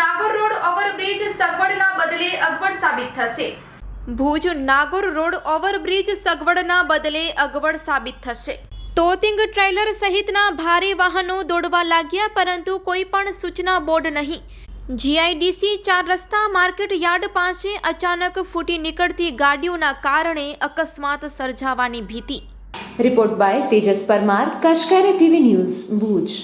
Nagor road overbridge સગવડના બદલે અગવડ સાબિત થશે. ભુજ નાગોર રોડ ઓવરબ્રિજ સગવડના બદલે અગવડ સાબિત થશે. તોતિંગ ટ્રેલર સહિતના ભારે વાહનો દોડવા લાગ્યા, પરંતુ કોઈ પણ સૂચના બોર્ડ નહીં. જીઆઈડીસી ચાર રસ્તા માર્કેટ યાર્ડ પાસે અચાનક ફૂટી નીકળતી ગાડીઓના કારણે અકસ્માત સર્જાવાની ભીતિ. રિપોર્ટ બાય તેજસ પરમાર, કશકારે ટીવી ન્યૂઝ, ભુજ.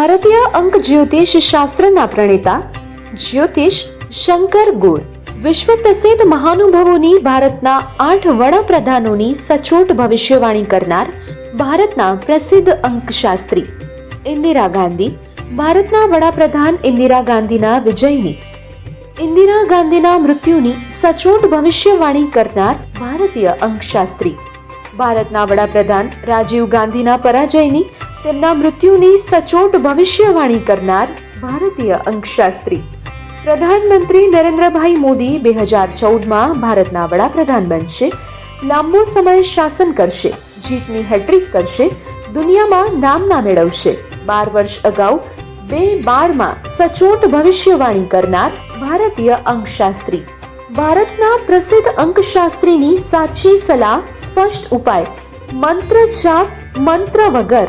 ભારતીય અંક જ્યોતિષ શાસ્ત્રના પ્રણેતા જ્યોતિષ શંકર ગોર વિશ્વ પ્રસિદ્ધ મહાનુભાવોની ભારતના આઠ વડાપ્રધાનોની સચોટ ભવિષ્યવાણી કરનાર ભારતના પ્રસિદ્ધ અંકશાસ્ત્રી ઇન્દિરા ગાંધી, ભારતના વડાપ્રધાન ઇન્દિરા ગાંધીના વિજયની, ઇન્દિરા ગાંધીના મૃત્યુની સચોટ ભવિષ્યવાણી કરનાર ભારતીય અંકશાસ્ત્રી, ભારતના વડાપ્રધાન રાજીવ ગાંધીના પરાજયની તેમના મૃત્યુની સચોટ ભવિષ્યવાણી કરનાર ભારતીય અંકશાસ્ત્રી. પ્રધાનમંત્રી નરેન્દ્રભાઈ મોદી બે હજાર ચૌદમાં ભારતના વડાપ્રધાન બનશે. લાંબો સમય શાસન કરશે. જીતની હેટ્રિક કરશે. દુનિયામાં નામના મેળવશે. બાર વર્ષ અગાઉ બે બારમાં સચોટ ભવિષ્યવાણી કરનાર ભારતીય અંકશાસ્ત્રી. ભારતના પ્રસિદ્ધ અંકશાસ્ત્રીની સાચી સલાહ સ્પષ્ટ ઉપાય. મંત્ર છાપ મંત્ર વગર